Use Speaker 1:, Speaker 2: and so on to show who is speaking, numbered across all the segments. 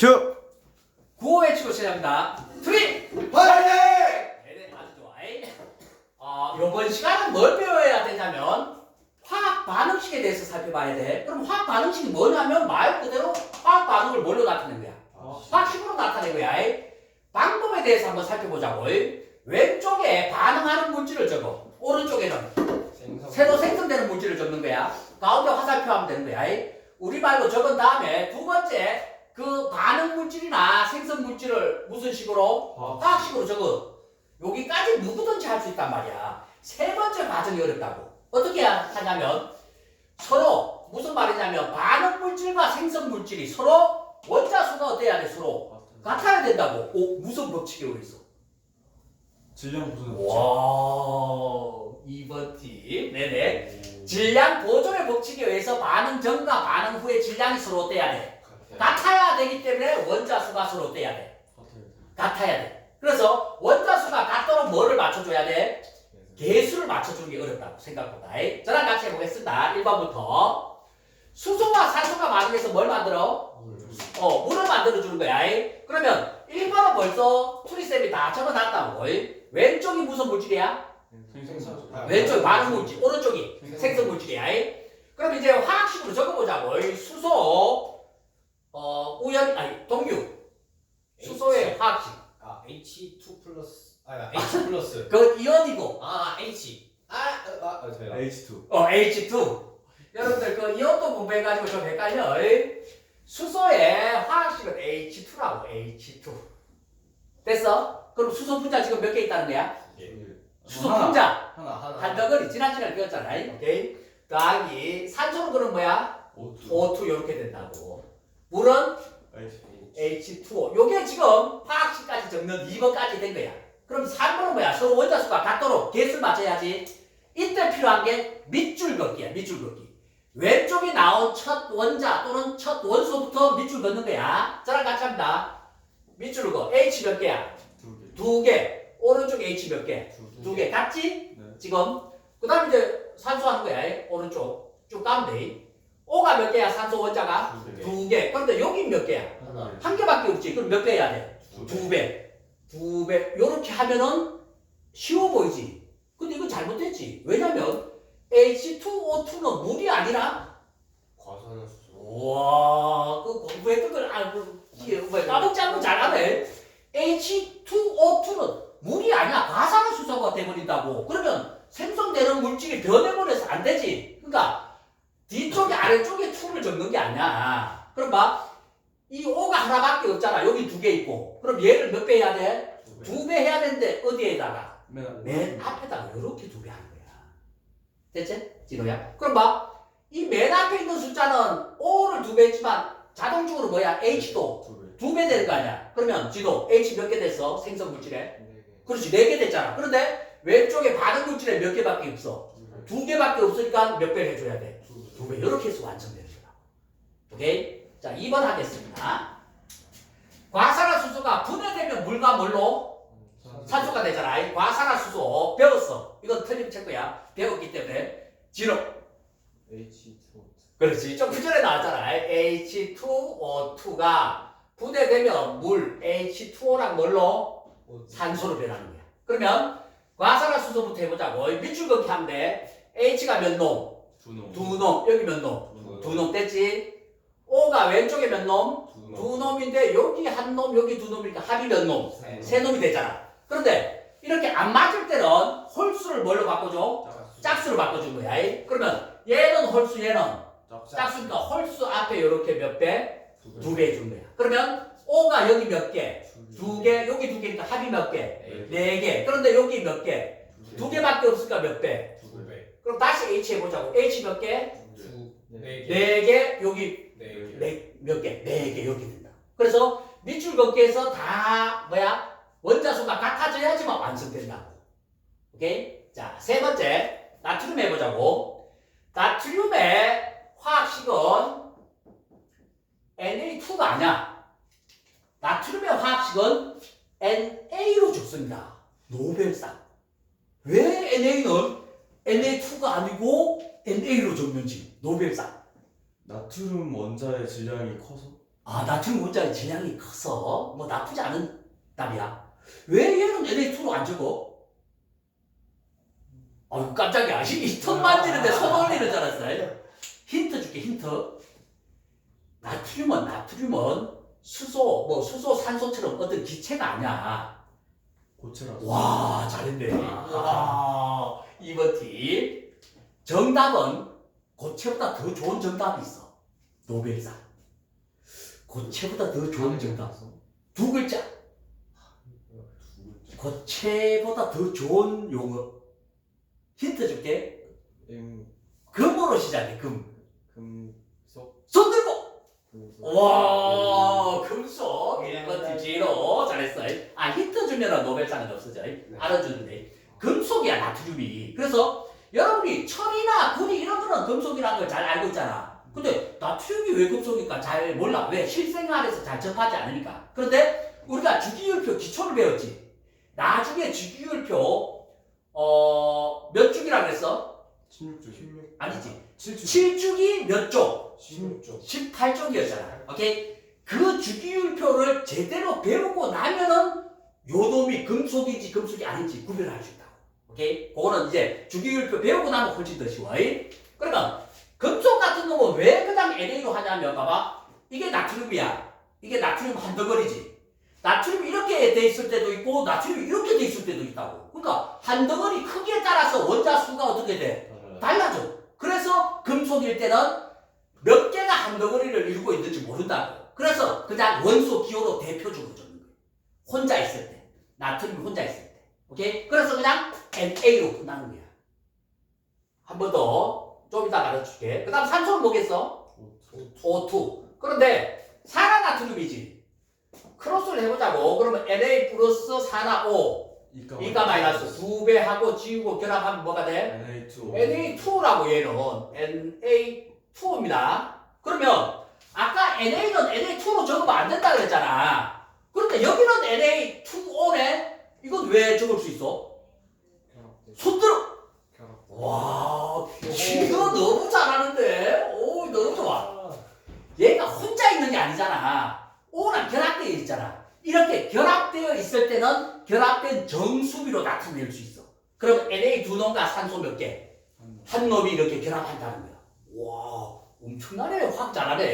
Speaker 1: 큐!
Speaker 2: 구호 외치고 시작합니다. 트리!
Speaker 3: 파이팅!
Speaker 2: 네네, 아주 좋아. 어, 요번 시간은 뭘 배워야 되냐면, 화학 반응식에 대해서 살펴봐야 돼. 그럼 화학 반응식이 뭐냐면, 말 그대로 화학 반응을 뭘로 나타내는 거야? 화학식으로 나타내는 거야. 방법에 대해서 한번 살펴보자고. 왼쪽에 반응하는 물질을 적어. 오른쪽에는 새로 생성되는 물질을 적는 거야. 가운데 화살표 하면 되는 거야. 우리 말로 적은 다음에 두 번째 그 반응 물질이나 생성 물질을 무슨 식으로? 화학식으로 적어. 여기까지 누구든지 할 수 있단 말이야. 세 번째 과정이 어렵다고. 어떻게 하냐면 서로 무슨 말이냐면 반응 물질과 생성 물질이 서로 원자수가 어때야 돼? 서로 같아야 된다고. 오, 무슨 법칙이 어디 있어?
Speaker 1: 질량 무슨
Speaker 2: 와, 이번 팀. 네네. 질량 보존의 법칙에 의해서 반응 전과 반응 후의 질량이 서로 어때야 돼? 같아야 되기 때문에 원자수가 서로 어때야 돼? 같아야 돼. 그래서 원자수가 같도록 뭐를 맞춰줘야 돼? 개수를 맞춰주는 게 어렵다고 생각보다. 저랑 같이 해보겠습니다. 1번부터. 수소와 산소가 반응해서 뭘 만들어? 어, 물을 만들어주는 거야. 그러면 1번은 벌써 투리쌤이 다 적어놨다고. 왼쪽이 무슨 물질이야? 왼쪽이 반응 물질, 오른쪽이 생성 물질이야. 그럼 이제 화학식으로 적어보자고. 수소, 어, 우연, 아니, 동류. 수소의 화학식.
Speaker 3: 아 H2 플러스 아 H 플러스
Speaker 2: 그 이온이고,
Speaker 3: 아 H 아아 아, 저요
Speaker 1: H2
Speaker 2: 어, H2. 여러분들 그 이온도 공부해가지고 좀 헷갈려. 수소의 화학식은 H2라고, H2. 됐어? 그럼 수소 분자 지금 몇 개 있다는 거야? 수소
Speaker 1: 하나.
Speaker 2: 분자.
Speaker 1: 하나 하나
Speaker 2: 한 덩어리 지난 시간에 배웠잖아. 오케이. 더하기 산소는 그럼 뭐야?
Speaker 1: O2
Speaker 2: O2 이렇게 된다고. 물은
Speaker 1: H
Speaker 2: H2O. 요게 지금 화학식까지 적는 2번까지 된 거야. 그럼 3번은 뭐야? 서로 원자수가 같도록 개수를 맞춰야지. 이때 필요한 게 밑줄 걷기야. 밑줄 걷기. 왼쪽에 나온 첫 원자 또는 첫 원소부터 밑줄 걷는 거야. 저랑 같이 합니다. 밑줄 걷. H 몇 개야?
Speaker 1: 두 개
Speaker 2: 두 개. 오른쪽 H 몇 개? 두 개. 같지?
Speaker 1: 네
Speaker 2: 지금 그 다음에 이제 산소 하는 거야 오른쪽 쭉 가면 돼 O가 몇 개야? 산소 원자가?
Speaker 1: 두개.
Speaker 2: 두 개. 그런데 여기 몇 개야?
Speaker 1: 하나
Speaker 2: 한 개밖에 없지. 그럼 몇 배 해야 돼? 두 배. 두 배. 요렇게 하면은 쉬워 보이지? 근데 이거 잘못됐지. 왜냐면 H2O2는 물이 아니라
Speaker 3: 과산화수소.
Speaker 2: 우와 그 공부했던 걸 알고 왜 까먹지 않고 잘하네. H2O2는 물이 아니야 과산화수소가 돼버린다고. 그러면 생성되는 물질이 변해버려서 안 되지. 그러니까 뒤쪽에 아래쪽에 2를 적는 게 아니야 그럼 봐이 O가 하나밖에 없잖아 여기 두 개 있고 그럼 얘를 몇 배 해야 돼? 두 배 해야 되는데 어디에다가?
Speaker 1: 맨 앞-
Speaker 2: 맨 앞에다가 이렇게 두 배 하는 거야. 됐지? 진호야? 그럼 봐. 이 맨 앞에 있는 숫자는 O를 두 배 했지만 자동적으로 뭐야? H도
Speaker 1: 두개
Speaker 2: 두배 되는 거 아니야? 그러면 지도 H 몇 개 됐어? 생성 물질에?
Speaker 3: 네개
Speaker 2: 그렇지. 네 개 됐잖아. 그런데 왼쪽에 반응 물질에 몇 개밖에 없어? 두 개밖에 없으니까 몇 배를 해줘야 돼? 두 배. 이렇게 해서 완성되는 거야. 오케이? 자, 2번 하겠습니다. 과산화수소가 분해되면 물과 뭘로? 산소가 되잖아. 이 과산화수소 배웠어. 이건 틀림 체크야. 배웠기 때문에 지로.
Speaker 3: H2
Speaker 2: 그렇지. 좀 그 전에 나왔잖아. H2O2가 분해되면 물 H2O랑 뭘로? 산소로 변하는 거야. 그러면 과산화수소부터 해보자고. 밑줄 하면 돼. H가 몇 놈?
Speaker 1: 두놈
Speaker 2: 두 놈. 여기 몇 놈? 두 놈 됐지? O가 왼쪽에 몇 놈? 두 놈인데 여기 한 놈, 여기 두 놈이니까 합이 몇 놈? 세 놈이 되잖아. 그런데 이렇게 안 맞을 때는 홀수를 뭘로 바꿔줘? 짝수로 바꿔준 거야. 이. 그러면 얘는 홀수, 얘는 짝수니까 홀수 앞에 이렇게 몇 배? 두배 해준 거야. 그러면 O가 여기 몇 개? 두 개, 여기 두 개니까 합이 몇 개? 네 개. 그런데 여기 몇 개? 두 개밖에 없으니까 몇 배? 그럼 다시 H 해보자고. H 몇 개?
Speaker 3: 두 네 개
Speaker 2: 네 개, 여기
Speaker 3: 네 개
Speaker 2: 네, 몇 개? 네 개, 이렇게 된다. 그래서 밑줄 걷기에서 다 뭐야? 원자수가 같아져야지만 완성된다고. 오케이? 자, 세 번째, 나트륨 해보자고. 나트륨의 화학식은 Na2가 아니야. 나트륨의 화학식은 NA로 적습니다. 노벨상. 왜 NA는 Na2가 아니고 NA로 적는지 노벨상.
Speaker 1: 나트륨 원자의 질량이 커서
Speaker 2: 아, 나트륨 원자의 질량이 커서 뭐 나쁘지 않은 답이야. 왜 얘는 Na2로 안 적어? 아유, 깜짝이야. 이턱 만지는데 손 올리는 줄 알았어. 힌트 줄게, 힌트. 나트륨은, 나트륨은 수소, 뭐 수소, 산소처럼 어떤 기체가 아니야.
Speaker 1: 고체라서.
Speaker 2: 와, 잘했네. 와, 이번 팀. 정답은 고체보다 더 좋은 정답이 있어. 노벨상. 고체보다 더 좋은 정답. 두 글자. 고체보다 더 좋은 용어. 힌트 줄게.
Speaker 3: 음,
Speaker 2: 금으로 시작해, 금.
Speaker 3: 금속
Speaker 2: 손 들고!
Speaker 3: 금속
Speaker 2: 와, 금속. 이번 팀 제로 잘했어. 아, 힌트 주면은 노벨상은 없어져. 알아주는데. 금속이야, 나트륨이. 그래서 여러분이 철이나 구리 이런 거는 금속이라는 걸 잘 알고 있잖아. 근데 나트륨이 왜 금속일까 잘 몰라. 왜? 실생활에서 잘 접하지 않으니까. 그런데 우리가 주기율표 기초를 배웠지. 나중에 주기율표 어, 몇 주기라 그랬어?
Speaker 1: 16주. 16.
Speaker 2: 아니지.
Speaker 1: 7주.
Speaker 2: 7주기 몇 조?
Speaker 3: 16조
Speaker 2: 18쪽이었잖아. 오케이? 그 주기율표를 제대로 배우고 나면은 요 놈이 금속인지 금속이 아닌지 구별할 수 있다고. 오케이? 그거는 이제 주기율표 배우고 나면 훨씬 더 쉬워. 이? 그러니까 금속 같은 놈은 왜 그냥 NA로 하냐면 봐봐. 이게 나트륨이야. 이게 나트륨 한 덩어리지. 나트륨이 이렇게 돼 있을 때도 있고 나트륨이 이렇게 돼 있을 때도 있다고. 그러니까 한 덩어리 크기에 따라서 원자 수가 어떻게 돼? 달라져. 그래서 금속일 때는 몇 개가 한 덩어리를 이루고 있는지 모른다고. 그래서 그냥 원소 기호로 대표적으로 적는 거예요. 혼자 있을 때. 나트륨이 혼자 있을 때. 오케이? 그래서 그냥 NA로 끝나는 거야. 한 번 더. 좀 이따 가르쳐줄게. 그 다음 산소는 뭐겠어? O2. 그런데 산화 나트륨이지. 크로스를 해보자고. 그러면 Na 플러스 산화 O.
Speaker 1: 이가
Speaker 2: 이가 마이너스 두 배 하고 지우고 결합하면 뭐가 돼?
Speaker 1: NA2.
Speaker 2: Na2라고 얘는 Na2입니다. 그러면 아까 NA는 Na2로 적으면 안 된다 그랬잖아. 그런데 여기는 Na2O네. 이건 왜 적을 수 있어? 손들어. 와, 이거 너무 잘하는데. 오, 너무 좋아. 얘가 혼자 있는 게 아니잖아. O랑 결합되어 있잖아. 이렇게 결합되어 있을 때는 결합된 정수비로 나타낼 수 있어. 그럼 Na 두 놈과 산소 몇 개? 한 놈이 이렇게 결합한다는 거야. 와, 엄청나네. 확 잘하네.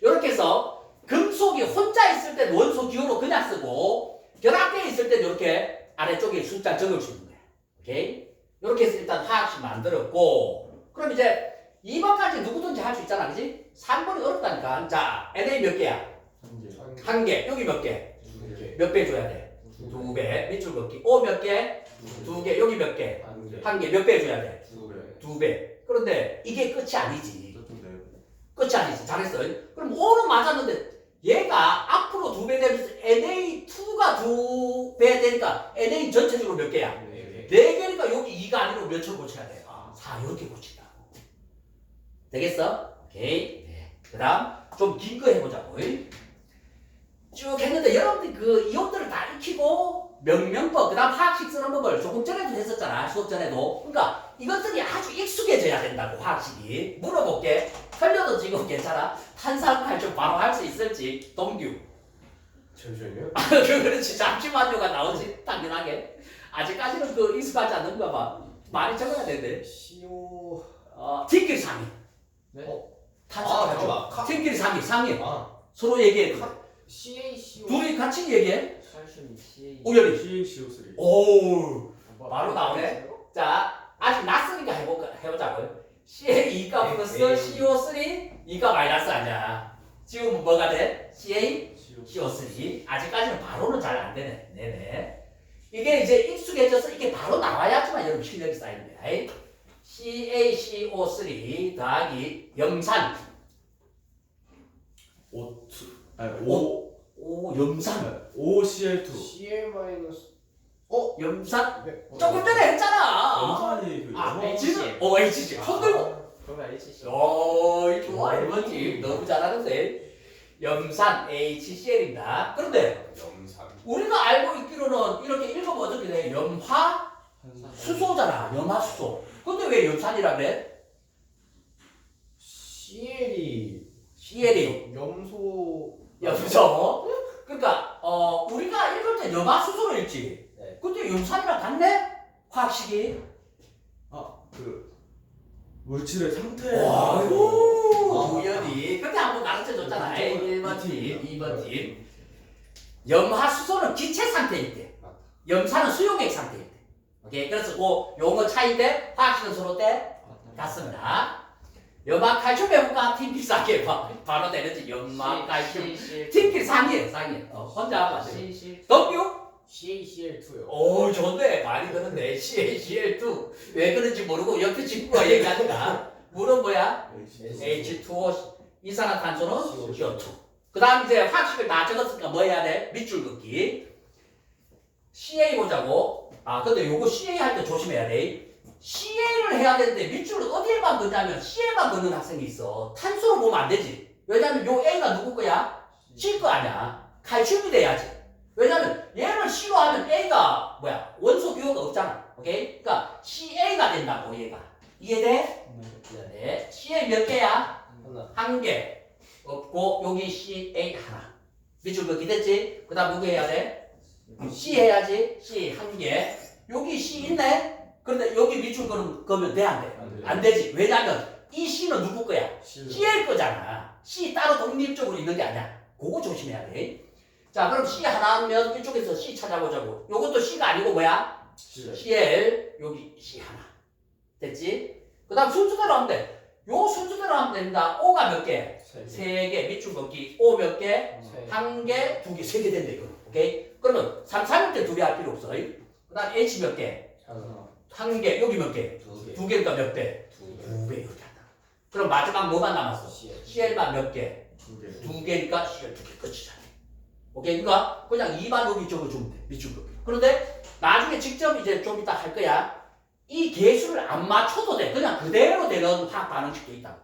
Speaker 2: 이렇게 해서 금속이 혼자 있을 때 원소 기호로 그냥 쓰고 결합되어 있을 때는 이렇게 아래쪽에 숫자 적을 수 있는 거야. 오케이? 이렇게 해서 일단 화학식 만들었고 그럼 이제 2번까지 누구든지 할 수 있잖아. 그지? 3번이 어렵다니까. 자, Na 몇 개야? 한 개. 여기 몇 개? 몇 배 줘야 돼? 두 배. 밑줄 긋기. O 몇 개? 두 개. 여기 몇 개? 한 개. 몇배 줘야 돼? 두 배. 그런데 이게 끝이 아니지. 끝이 아니지. 잘했어. 그럼 O는 맞았는데 얘가 앞으로 두 배 되면서 Na2가 두 배 되니까 Na 전체적으로 몇 개야? 네 개니까 여기 2가 아니고 몇을 고쳐야 돼? 아, 4 이렇게 고친다고. 되겠어? 오케이. 네. 그 다음 좀 긴 거 해보자고. 쭉 했는데 여러분들 그 이온들을 다 익히고 명명법, 그 다음 화학식 쓰는 법을 조금 전에도 했었잖아. 수업 전에도. 그러니까 이것들이 아주 익숙해져야 된다고 화학식이. 물어볼게. 틀려도 지금 괜찮아. 탄산칼슘 바로 할 수 있을지. 동규.
Speaker 3: 잠시만요
Speaker 2: 그렇지. 잠시만요가 나오지. 당연하게. 아직까지는 그 익숙하지 않는가 봐. 많이 적어야 되는데.
Speaker 3: CO
Speaker 2: 어, 팀끼리 상의.
Speaker 3: 네?
Speaker 2: 어,
Speaker 3: 아
Speaker 2: 탄산칼슘.
Speaker 3: 잠깐만 카-
Speaker 2: 팀끼리 상의, 상의.
Speaker 3: 아
Speaker 2: 서로 얘기해.
Speaker 3: CaCO
Speaker 2: 둘이 같이 얘기해.
Speaker 3: 칼슘이 CA
Speaker 2: 우열이.
Speaker 1: CaCO3.
Speaker 2: 오. 바로 나오네. 자, 아직 낯으니까 해볼까, 해보자고요. CA 2가 플러스
Speaker 3: 에이.
Speaker 2: CO3, 2가 마이너스 아니야. 지금 뭐가 돼? CA,
Speaker 1: CO.
Speaker 2: CO3. 아직까지는 바로는 잘 안 되네. 네네. 이게 이제 익숙해져서 이게 바로 나와야지만 여러분 실력이 쌓이는 거야. 에이? CaCO3 더하기 염산.
Speaker 1: O2. 아니, O.
Speaker 2: 오, 염산.
Speaker 1: OCl2.
Speaker 3: CL 마이너스
Speaker 2: 염산?
Speaker 3: 네.
Speaker 2: 조금 전에 했잖아.
Speaker 1: 염산이 그
Speaker 2: 아,
Speaker 1: 영어.
Speaker 2: 지금? 어, HG. 손 들고. 오, 이 좋아, 이거지. 너무 잘하는데. 염산 HCl입니다. 그런데
Speaker 3: 염산
Speaker 2: 우리가 알고 있기로는 이렇게 읽어보면 어떻게 돼? 염화 수소잖아. 염화 수소. 근데 왜 염산이라 그래?
Speaker 3: CL이
Speaker 2: CL이.
Speaker 3: 염소
Speaker 2: 염소. 그러니까 어 우리가 읽을 때 염화 수소로 읽지.
Speaker 3: 네.
Speaker 2: 근데 염산이랑 같네? 화학식이.
Speaker 1: 아그 물질의 상태.
Speaker 2: 아이고 우연히. 그때 한번 가르쳐 줬잖아.
Speaker 3: 아,
Speaker 2: 1번 팀,
Speaker 1: 이
Speaker 2: 2번 팀. 염화 수소는 기체.
Speaker 3: 맞다.
Speaker 2: 염산은 수용액 상태일 때. 오케이. 그래서 그 용어 차이인데 화학식은 서로 때 같습니다. 염화 칼슘? 팀필 상이에요. 바- 바로 되는지 염화 칼슘. 팀필 상이에요. 상이에요. 어, 혼자 하면 안.
Speaker 3: CCL
Speaker 2: 덕유?
Speaker 3: CACL2요.
Speaker 2: 오 좋네. 많이 들었네 CaCl2 왜 그런지 모르고 옆에 친구가 얘기하니까. 물은 뭐야? H2O 이산화탄소는 CO2 그 다음 이제 화학식을 다 적었으니까 뭐 해야 돼? 밑줄 긋기. CA 보자고. 아 근데 요거 CA 할 때 조심해야 돼. CA를 해야 되는데 밑줄을 어디에만 긋냐면 C에만 긋는 학생이 있어. 탄소로 보면 안 되지. 왜냐면 요 A가 누구 거야? C 거 아니야. 칼슘이 돼야지 왜냐면 얘를 C로 하면 A가 뭐야 원소 기호가 없잖아 오케이 그러니까 CA가 된다고 얘가 이해돼? 네 CA 몇 개야?
Speaker 3: 하나.
Speaker 2: 한 개 없고 여기 CA 하나 밑줄 긋기 됐지? 그 다음 누구 해야 돼? C 해야지 C 한 개 여기 C 있네? 그런데 여기 밑줄 그으면 그으면 돼 안 돼?
Speaker 1: 안 돼.
Speaker 2: 안 되지 왜냐면 이 C는 누구 거야?
Speaker 1: 실.
Speaker 2: C일 거잖아 C 따로 독립적으로 있는 게 아니야 그거 조심해야 돼 자 그럼 C 하나면 이쪽에서 C 찾아보자고 요것도 C가 아니고 뭐야?
Speaker 1: 실.
Speaker 2: CL 여기 C 하나 됐지? 그 다음 순서대로 하면 돼. 요 순서대로 하면 됩니다. O가 몇 개?
Speaker 3: 세 개.
Speaker 2: 세 개, 밑줄 걷기. O 몇 개?
Speaker 3: 세 개.
Speaker 2: 한 개, 두 개, 세 개 된다, 이거. 오케이? 그러면 3, 3일 때 두 개 할 필요 없어. 그 다음 H 몇 개?
Speaker 3: 하나.
Speaker 2: 한 개, 여기 몇 개?
Speaker 3: 두 개.
Speaker 2: 두 개니까 몇 배?
Speaker 3: 두 개.
Speaker 2: 두 배, 이렇게 한다. 그럼 마지막 뭐만 남았어?
Speaker 3: CL.
Speaker 2: CL만 몇 개?
Speaker 1: 두 개.
Speaker 2: 두 개니까 CL 두 개 끝이잖아. 오케이? 그러니까 그냥 2만 여기 적어주면 돼. 밑줄 걷기. 그런데 나중에 직접 이제 좀 이따 할 거야. 이 개수를 안 맞춰도 돼. 그냥 그대로 되는 화학 반응식도 있다.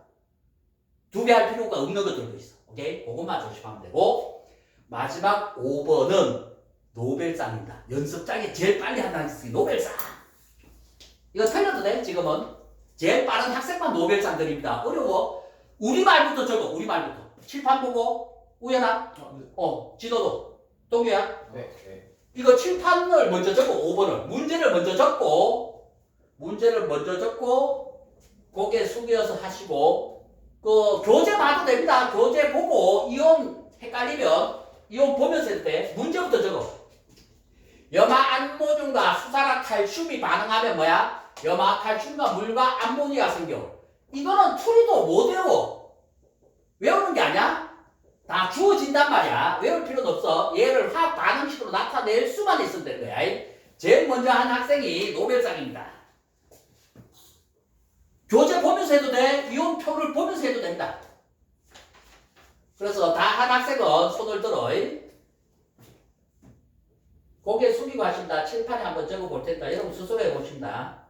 Speaker 2: 두배 할 필요가 없는 것들도 있어. 오케이? 그것만 조심하면 되고. 마지막 5번은 노벨상입니다. 연습장에 제일 빨리 하는 학생이 노벨상. 이거 틀려도 돼, 지금은. 제일 빠른 학생만 노벨상 드립니다. 어려워. 우리말부터 적어, 우리말부터. 칠판 보고, 우연아,
Speaker 1: 아, 네.
Speaker 2: 어, 지도도. 동규야.
Speaker 3: 네. 네.
Speaker 2: 이거 칠판을 먼저 적고 5번을 문제를 먼저 적고 문제를 먼저 적고 고개 숙여서 하시고 그 교재 봐도 됩니다. 교재 보고 이온 헷갈리면 이온 보면서 해도 돼. 문제부터 적어. 염화 안모듐과 수산화 칼슘이 반응하면 뭐야? 염화 칼슘과 물과 암모니아가 생겨. 이거는 투리도 못 외워. 외우는 게 아니야? 다 주어진단 말이야. 외울 필요는 없어. 얘를 화학 반응식으로 나타낼 수만 있으면 되는 거야. 제일 먼저 한 학생이 노벨상입니다. 교재 보면서 해도 돼. 이온표를 보면서 해도 된다. 그래서 다 한 학생은 손을 들어. 고개 숙이고 하신다. 칠판에 한번 적어 볼 테니까 여러분 스스로 해 보신다.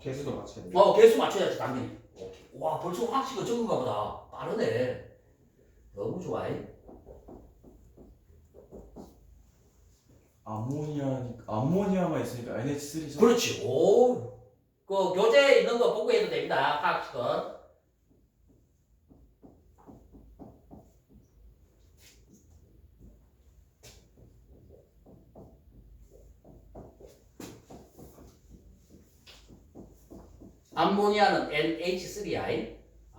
Speaker 1: 개수도 맞춰야 돼.
Speaker 2: 어, 개수 맞춰야지, 당연히. 와, 벌써 확실히 적은가 보다. 빠르네. 너무 좋아해.
Speaker 1: 아모니아 아모니아가 있으니까 NH3죠.
Speaker 2: 그렇지. 오. 그 교재에 있는 거 보고 해도 됩니다. 화학식은. 암모니아는 NH3I.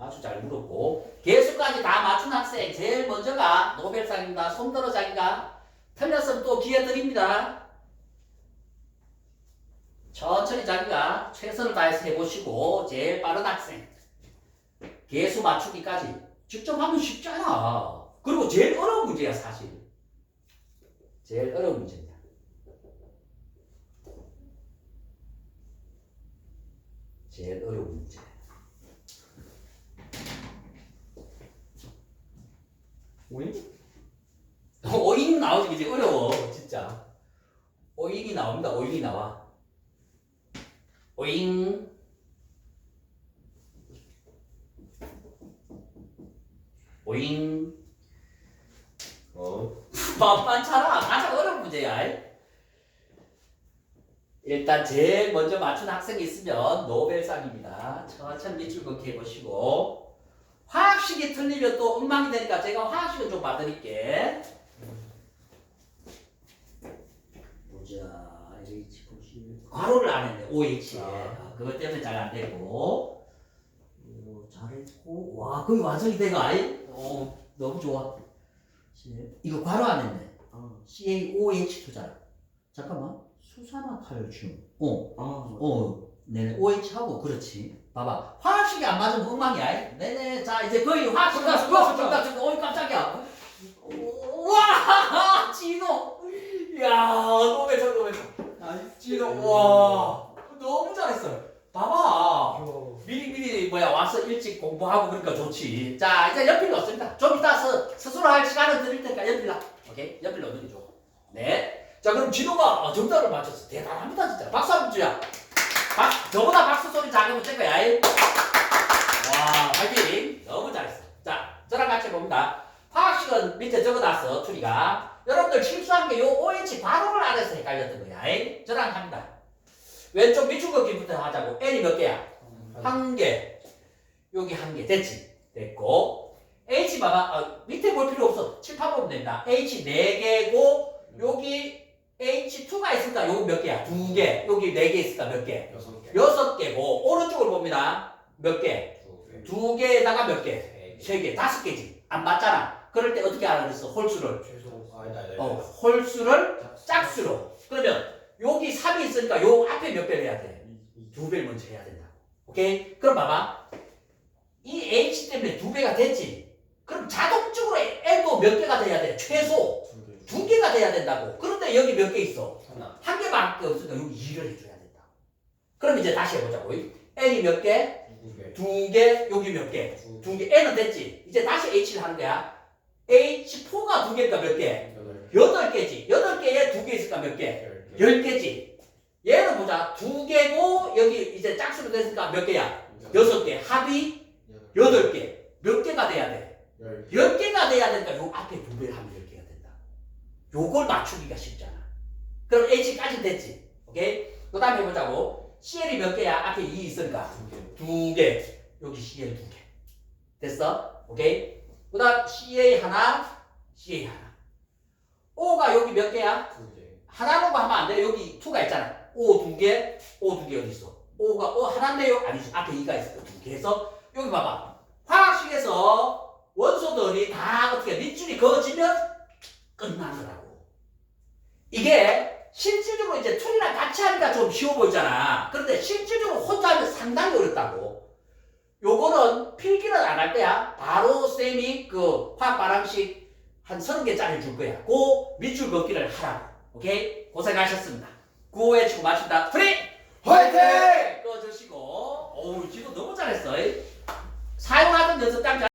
Speaker 2: 아주 잘 물었고. 개수까지 다 맞춘 학생 제일 먼저가 노벨상입니다. 손들어 자기가. 틀렸으면 또 기회 드립니다. 천천히 자기가 최선을 다해서 해보시고 제일 빠른 학생 개수 맞추기까지 직접 하면 쉽잖아 그리고 제일 어려운 문제야 사실 제일 어려운 문제입니다 제일 어려운 문제
Speaker 3: 오잉?
Speaker 2: 오잉 나오지 이제 어려워 진짜. 오잉이 나옵니다. 오잉이 나와. 오잉. 오잉.
Speaker 3: 어.
Speaker 2: 만만찮아 가장 어려운 문제야. 일단 제일 먼저 맞춘 학생이 있으면 노벨상입니다. 천천히 밑줄 긋기 해보시고 화학식이 틀리면 또 엉망이 되니까 제가 화학식을 좀 봐드릴게. 보자. H 보시 괄호를 안 했네. OH. 아, 그것 때문에 잘 안 되고. 오, 잘했고. 와, 거의 완성이 돼가. 아이? 어, 너무 좋아. 이거 괄호 안 했네.
Speaker 1: 아,
Speaker 2: CaOH2잖아. 잠깐만. 수산화탄륨. 어,
Speaker 1: 아,
Speaker 2: 어, 네네. OH 하고 그렇지. 봐봐. 화학식이 안 맞으면 엉망이야. 네네. 자, 이제 거의 화학식 가서 어, 정답 정답. 어이 깜짝이야. 와, 진호. 야, 너무 좋아, 너무 좋아. 진호, 와, 너무 잘했어요. 봐봐. 미리 미리 뭐야 와서 일찍 공부하고 그러니까 좋지. 자, 이제 연필 넣습니다. 좀 이따 스, 스스로 할 시간을 드릴 테니까 연필 놔. 오케이? 연필 넣는 게 좋아. 네. 자, 그럼 진호가 어, 정답을 맞췄어. 대단합니다, 진짜. 박수 한번 주야. 박, 저보다 박수 소리 작으면 될 거야. 이. 와, 파이팅. 너무 잘했어. 자, 저랑 같이 봅니다. 화학식은 밑에 적어놨어, 추리가. 여러분들 실수한 게 요 OH 괄호를 안 해서 헷갈렸던 거야. 이. 저랑 합니다. 왼쪽 밑줄 긋기부터 하자고. N이 몇 개야? 한 개. 여기 한 개. 됐지? 됐고. H 봐봐. 아, 밑에 볼 필요 없어. 칠판 보면 된다. H 네 개고, 여기 H2가 있으니까 요거 몇 개야? 두 개. 여기 네 개 있으니까 몇 개?
Speaker 3: 여섯 개.
Speaker 2: 여섯 개고, 오른쪽을 봅니다. 몇 개?
Speaker 3: 두 개.
Speaker 2: 두 개에다가 몇
Speaker 3: 개?
Speaker 2: 세 개. 다섯 개지. 안 맞잖아. 그럴 때 어떻게 알아 그랬어? 홀수를.
Speaker 3: 최소. 아니다 아니다.
Speaker 2: 어, 홀수를 짝수로. 그러면 여기 3이 있으니까 요 앞에 몇 배를 해야 돼? 두 배를 먼저 해야 된다. 오케이? 그럼 봐봐. 이 H 때문에 두 배가 됐지. 그럼 자동적으로 N도 몇 개가 돼야 돼? 최소
Speaker 1: 두 개.
Speaker 2: 두 개가 돼야 된다고. 그런데 여기 몇 개 있어?
Speaker 3: 하나.
Speaker 2: 한 개밖에 없으니까 여기 2를 해줘야 된다. 그럼 이제 다시 해보자고. N이 몇 개?
Speaker 3: 두 개.
Speaker 2: 두 개, 여기 몇 개? 두두 개. N은 됐지. 이제 다시 H를 하는 거야. H4가 두 개니까 몇 개?
Speaker 3: 여덟 개.
Speaker 2: 여덟 개지. 여덟 개에 두 개 있으니까 몇 개?
Speaker 3: 열 개.
Speaker 2: 열 개지. 얘는 보자. 두 개고 여기 이제 짝수로 됐으니까 몇 개야? 여섯 개. 합이 여덟 개. 몇 개가 돼야 돼?
Speaker 3: 열 개.
Speaker 2: 열 개가 돼야 되니까 요 앞에 두 배를 하면 열 개가 된다. 요걸 맞추기가 쉽잖아. 그럼 H까지 됐지. 오케이? 그 다음에 해보자고. CL이 몇 개야? 앞에 2 있으니까.
Speaker 3: 두 개.
Speaker 2: 두 개. 여기 CL 두 개. 됐어? 오케이? 그 다음 CA 하나, CA 하나. O가 여기 몇 개야?
Speaker 3: 두 개.
Speaker 2: 하나로 하면 안 돼. 여기 2가 있잖아. O 두 개, O 두 개 어디 있어? O가 어 하나인데요? 아니지. 앞에 2가 있어. 두 개 해서 여기 봐봐. 화학식에서 원소들이 다 어떻게 밑줄이 그어지면 끝나더라고. 이게 실질적으로 이제 툴이랑 같이 하니까 좀 쉬워 보이잖아. 그런데 실질적으로 혼자 하면 상당히 어렵다고. 요거는 필기는 안할 거야. 바로 쌤이 그 화학 반응식 한 서른 개짜리 줄 거야. 그 밑줄 긋기를 하라고. 오케이? 고생하셨습니다. 구호에 치고 마친다. 프리!
Speaker 3: 화이팅!
Speaker 2: 꺼주시고. 어우, 지금 너무 잘했어. 사용하던 연습 딱